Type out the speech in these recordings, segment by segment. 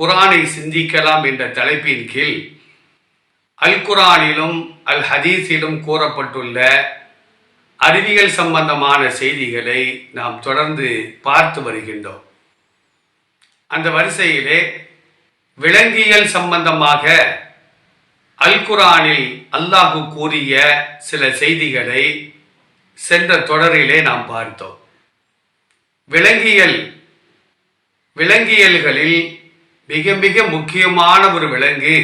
குரானை சிந்திக்கலாம் என்ற தலைப்பின் கீழ் அல் குரானிலும் அல் ஹதீஸிலும் கூறப்பட்டுள்ள அறிவியல் சம்பந்தமான செய்திகளை நாம் தொடர்ந்து பார்த்து வருகின்றோம். அந்த வரிசையிலே விலங்கியல் சம்பந்தமாக அல் குரானில் அல்லாஹு கூறிய சில செய்திகளை சென்ற தொடரிலே நாம் பார்த்தோம். விலங்கியல் விலங்கியல்களில் மிக மிக முக்கியமான ஒரு விலங்கு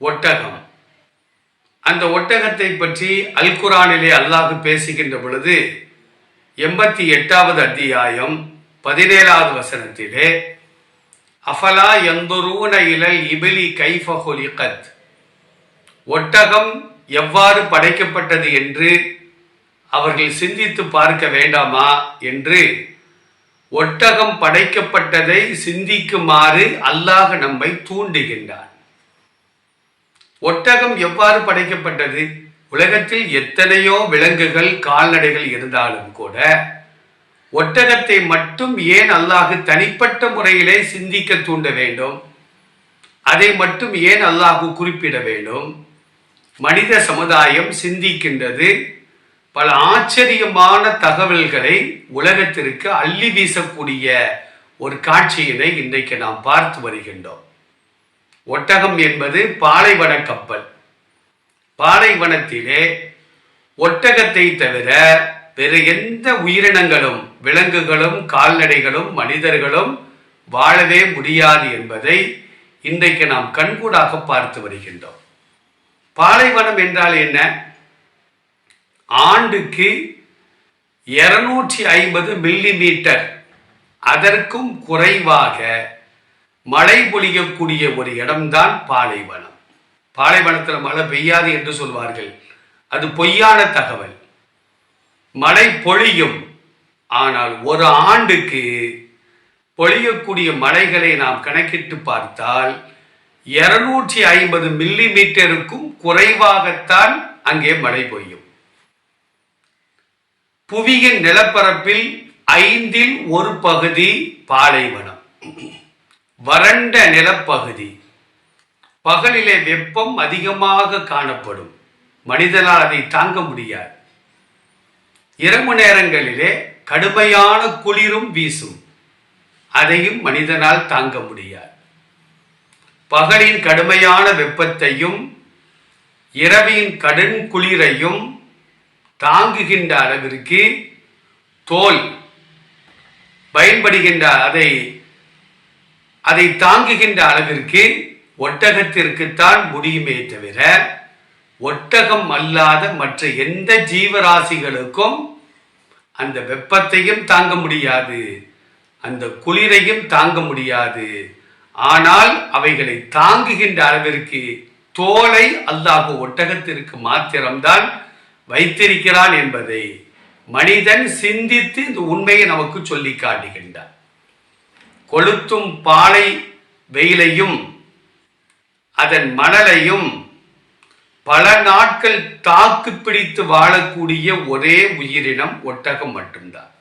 ஒட்டகம். அந்த ஒட்டகத்தை பற்றி அல்குரானிலே அல்லாஹ் அல்லாஹு பேசுகின்ற பொழுது எண்பத்தி எட்டாவது அத்தியாயம் பதினேழாவது வசனத்திலே அஃபலா எந்தொருவன இலல் இபிலி கைஃபொலிகத் ஒட்டகம் எவ்வாறு படைக்கப்பட்டது என்று அவர்கள் சிந்தித்து பார்க்க வேண்டாமா என்று ஒட்டகம் படைக்கப்பட்டதை சிந்திக்குமாறு அல்லாஹ் நம்மை தூண்டுகின்றான். ஒட்டகம் எவ்வாறு படைக்கப்பட்டது? உலகத்தில் எத்தனையோ விலங்குகள் கால்நடைகள் இருந்தாலும் கூட ஒட்டகத்தை மட்டும் ஏன் அல்லாஹு தனிப்பட்ட முறையிலே சிந்திக்க தூண்ட வேண்டும்? அதை மட்டும் ஏன் அல்லாஹு குறிப்பிட வேண்டும்? மனித சமுதாயம் சிந்திக்கின்றது பல ஆச்சரியமான தகவல்களை உலகத்திற்கு அள்ளி வீசக்கூடிய ஒரு காட்சியினை இன்றைக்கு நாம் பார்த்து வருகின்றோம். ஒட்டகம் என்பது பாலைவன கப்பல். பாலைவனத்திலே ஒட்டகத்தை தவிர வேறு எந்த உயிரினங்களும் விலங்குகளும் கால்நடைகளும் மனிதர்களும் வாழவே முடியாது என்பதை இன்றைக்கு நாம் கண்கூடாக பார்த்து வருகின்றோம். பாலைவனம் என்றால் என்ன? ஆண்டுக்கு இருநூற்றி ஐம்பது மில்லி மீட்டர் அதற்கும் குறைவாக மழை பொழியக்கூடிய ஒரு இடம்தான் பாலைவனம். பாலைவனத்தில் மழை பெய்யாது என்று சொல்வார்கள். அது பொய்யான தகவல். மழை பொழியும். ஆனால் ஒரு ஆண்டுக்கு பொழியக்கூடிய மழைகளை நாம் கணக்கிட்டு பார்த்தால் இருநூற்றி ஐம்பது மில்லி மீட்டருக்கும் குறைவாகத்தான் அங்கே மழை பொய்யும். புவியின் நிலப்பரப்பில் ஐந்தில் ஒரு பகுதி பாலைவனம். வறண்ட நிலப்பகுதி. பகலிலே வெப்பம் அதிகமாக காணப்படும். மனிதனால் அதை தாங்க முடியாது. இரவு நேரங்களிலே கடுமையான குளிரும் வீசும். அதையும் மனிதனால் தாங்க முடியாது. பகலின் கடுமையான வெப்பத்தையும் இரவின் கடும் குளிரையும் தாங்குகின்ற அளவிற்கு தோல் பயன்படுகின்ற அதை அதை தாங்குகின்ற அளவிற்கு ஒட்டகத்திற்குத்தான் முடியுமே தவிர ஒட்டகம் அல்லாத மற்ற எந்த ஜீவராசிகளுக்கும் அந்த வெப்பத்தையும் தாங்க முடியாது அந்த குளிரையும் தாங்க முடியாது. ஆனால் அவைகளை தாங்குகின்ற அளவிற்கு தோலை அல்லாஹ் ஒட்டகத்திற்கு மாத்திரம்தான் வைத்திருக்கிறான் என்பதை மனிதன் சிந்தித்து இந்த உண்மையை நமக்கு சொல்லி காட்டுகின்றான். கொளுத்தும் பாலை வெயிலையும் அதன் மணலையும் பல நாட்கள் தாக்கு பிடித்து வாழக்கூடிய ஒரே உயிரினம் ஒட்டகம் மட்டும்தான்.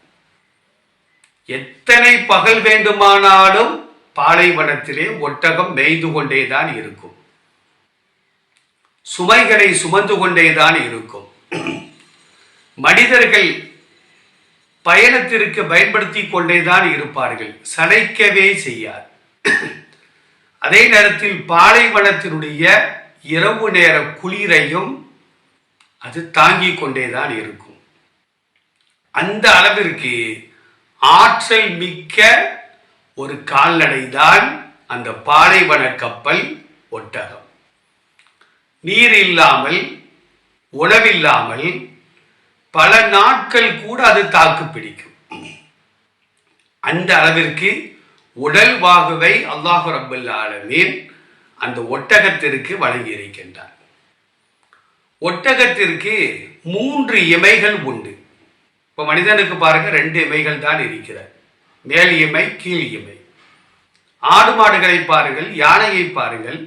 எத்தனை பகல் வேண்டுமானாலும் பாலைவனத்திலே ஒட்டகம் மேய்ந்து கொண்டேதான் இருக்கும். சுமைகளை சுமந்து கொண்டேதான் இருக்கும். மனிதர்கள் பயணத்திற்கு பயன்படுத்தி கொண்டேதான் இருப்பார்கள். சளைக்கவே செய்யார் அதே நேரத்தில் பாலைவனத்தினுடைய இரவு நேர குளிரையும் அது தாங்கிக் கொண்டேதான் இருக்கும். அந்த அளவிற்கு ஆற்றல் மிக்க ஒரு கால்நடை தான் அந்த பாலைவன கப்பல் ஒட்டகம். நீர் இல்லாமல் உணவில்லாமல் பல நாட்கள் கூட அது தாக்கு பிடிக்கும். அந்த அளவிற்கு உடல் வாகுவை அல்லாஹு ரபுல் ஆலமீன் அந்த ஒட்டகத்திற்கு வழங்கி இருக்கின்றார். ஒட்டகத்திற்கு மூன்று இமைகள் உண்டு. இப்போ மனிதனுக்கு பாருங்க ரெண்டு இமைகள் தான் இருக்கிறார் மேல் இமை கீழ் இமை. ஆடு மாடுகளை பாருங்கள் யானையை பாருங்கள்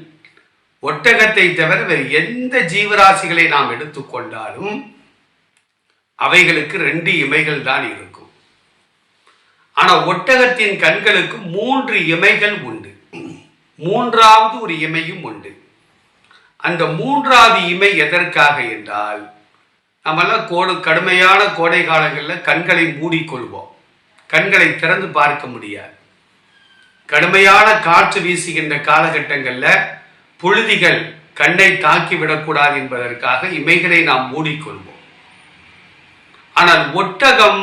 ஒட்டகத்தை தவிர வேறு எந்த ஜீவராசிகளை நாம் எடுத்துக்கொண்டாலும் அவைகளுக்கு ரெண்டு இமைகள் தான் இருக்கும். ஆனால் ஒட்டகத்தின் கண்களுக்கு மூன்று இமைகள் உண்டு. மூன்றாவது ஒரு இமையும் உண்டு. அந்த மூன்றாவது இமை எதற்காக என்றால் நம்மெல்லாம் கோடு கடுமையான கோடை காலங்களில் கண்களை மூடிக்கொள்வோம். கண்களை திறந்து பார்க்க முடியாது. கடுமையான காற்று வீசுகின்ற காலகட்டங்களில் புழுதிகள் கண்ணை தாக்கி விடக்கூடாது என்பதற்காக இமைகளை நாம் மூடிக்கொள்வோம். ஆனால் ஒட்டகம்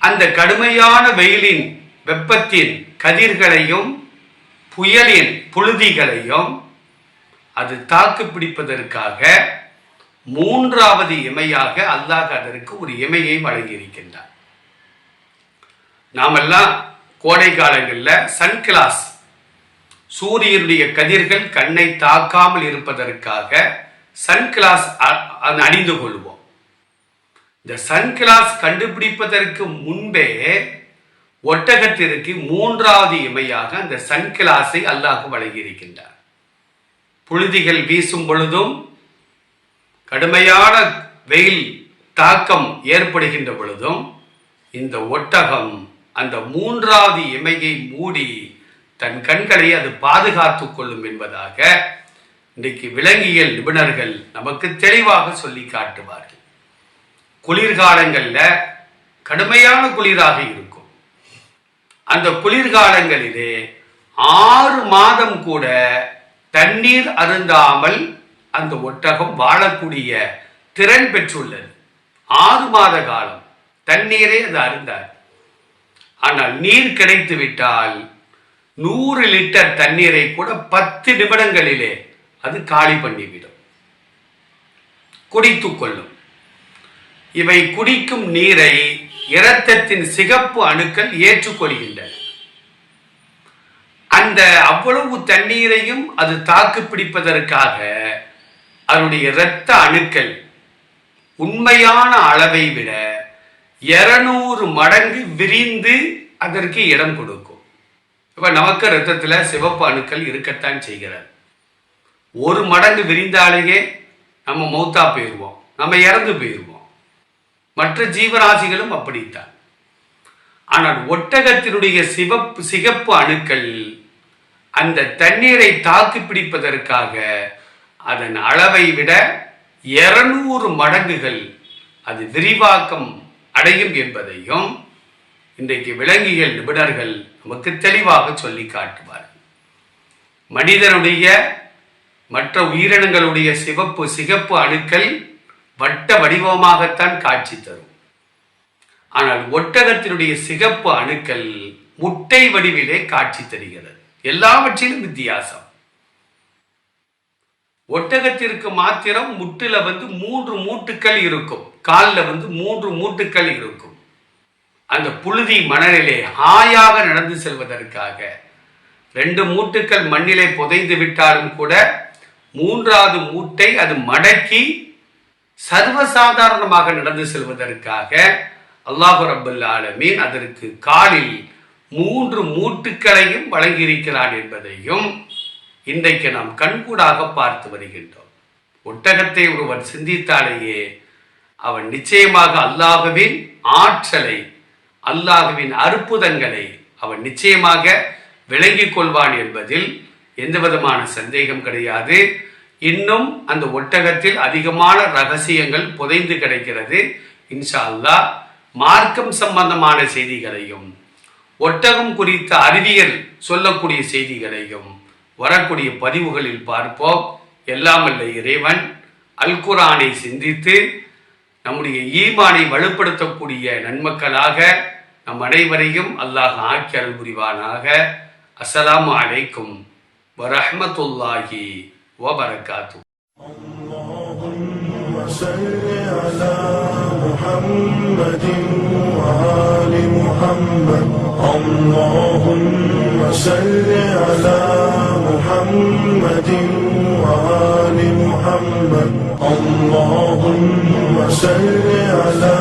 அந்த கடுமையான வெயிலின் வெப்பத்தின் கதிர்களையும் புயலின் புழுதிகளையும் அது தாக்கு பிடிப்பதற்காக மூன்றாவது இமையாக அல்லாஹ் அதற்கு ஒரு இமையை வழங்கியிருக்கின்றார் நாமெல்லாம் கோடை காலங்களில் சன்கிளாஸ் சூரியனுடைய கதிர்கள் கண்ணை தாக்காமல் இருப்பதற்காக சன்கிளாஸ் அணிந்து கொள்வோம். இந்த சன்கிளாஸ் கண்டுபிடிப்பதற்கு முன்பே ஒட்டகத்திற்கு மூன்றாவது இமையாக அந்த சன்கிளாஸை அல்லாஹ் வழங்கியிருக்கின்றார். புழுதிகள் வீசும் பொழுதும் கடுமையான வெயில் தாக்கம் ஏற்படுகின்ற பொழுதும் இந்த ஒட்டகம் அந்த மூன்றாவது இமையை மூடி தன் கண்களை அது பாதுகாத்துக் கொள்ளும் என்பதாக இன்றைக்கு விலங்கியல் நிபுணர்கள் நமக்கு தெளிவாக சொல்லி காட்டுவார்கள். குளிர்காலங்களில் கடுமையான குளிராக இருக்கும். அந்த குளிர்காலங்களிலே ஆறு மாதம் கூட தண்ணீர் அருந்தாமல் அந்த ஒட்டகம் வாழக்கூடிய திறன் பெற்றுள்ளது. ஆறு மாத காலம் தண்ணீரே அது அருந்தார் ஆனால் நீர் கிடைத்து விட்டால் நூறு லிட்டர் தண்ணீரை கூட பத்து நிமிடங்களிலே அது காலி பண்ணிவிடும். குடித்து கொள்ளும். இவை குடிக்கும் நீரை இரத்தத்தின் சிகப்பு அணுக்கள் ஏற்றுக்கொள்கின்றன. அந்த அவ்வளவு தண்ணீரையும் அது தாக்கு பிடிப்பதற்காக அதனுடைய இரத்த அணுக்கள் உண்மையான அளவை விட இருநூறு மடங்கு விரிந்து அதற்கு இடம் கொடுக்கும். இப்போ நமக்கு ரத்தத்தில் சிவப்பு அணுக்கள் இருக்கத்தான் செய்கிறது. ஒரு மடங்கு விரிந்தாலேயே நம்ம மௌத்தா போயிடுவோம் நம்ம இறந்து போயிடுவோம் மற்ற ஜீவராசிகளும் அப்படித்தான். ஆனால் ஒட்டகத்தினுடைய சிவப்பு சிகப்பு அணுக்கள் அந்த தண்ணீரை தாக்கு பிடிப்பதற்காக அதன் அளவை விட இருநூறு மடங்குகள் அது விரிவாக்கம் அடையும் என்பதையும் இன்றைக்கு விலங்கியல் நிபுணர்கள் நமக்கு தெளிவாக சொல்லி காட்டுவார் மனிதனுடைய மற்ற உயிரினங்களுடைய சிவப்பு சிகப்பு அணுக்கள் வட்ட வடிவமாகத்தான் காட்சி தரும். ஆனால் ஒட்டகத்தினுடைய சிகப்பு அணுக்கள் முட்டை வடிவிலே காட்சி தருகிறது. எல்லாவற்றிலும் வித்தியாசம். ஒட்டகத்திற்கு மாத்திரம் முட்டில வந்து மூன்று மூட்டுக்கள் இருக்கும். காலில் வந்து மூன்று மூட்டுக்கள் இருக்கும். அந்த புழுதி மணலிலே ஹாயாக நடந்து செல்வதற்காக ரெண்டு மூட்டுக்கள் மண்ணிலே புதைந்து விட்டாலும் கூட மூன்றாவது மூட்டை அது மடக்கி சர்வசாதாரணமாக நடந்து செல்வதற்காக அல்லாஹு ரபுல் ஆலமீன் அதற்கு காலில் மூன்று மூட்டுக்களையும் வழங்கியிருக்கிறான் என்பதையும் இன்றைக்கு நாம் கண்கூடாக பார்த்து வருகின்றோம். ஒட்டகத்தை ஒருவன் சிந்தித்தாலேயே அவன் நிச்சயமாக அல்லாஹுவின் ஆற்றலை அல்லாஹுவின் அற்புதங்களை அவன் நிச்சயமாக விளங்கிக் கொள்வான் என்பதில் எந்தவிதமான சந்தேகம் கிடையாது. இன்னும் அந்த ஒட்டகத்தில் அதிகமான ரகசியங்கள் புதைந்து கிடைக்கிறது. இன்ஷா அல்லாஹ் மார்க்கம் சம்பந்தமான செய்திகளையும் ஒட்டகம் குறித்த அறிவியல் சொல்லக்கூடிய செய்திகளையும் வரக்கூடிய பதிவுகளில் பார்ப்போம். எல்லாமல்ல இறைவன் அல்குரானை சிந்தித்து நம்முடைய ஈமானை வலுப்படுத்தக்கூடிய நன்மக்களாக நம் அனைவரையும் அல்லாஹ் ஆக்கி அருள் புரிவானாக அஸ்ஸலாமு அலைக்கும் வரஹ்மத்துல்லாஹி வபரகாத்து اللهم صل على محمد وآل محمد اللهم صل على محمد وآل محمد اللهم صل على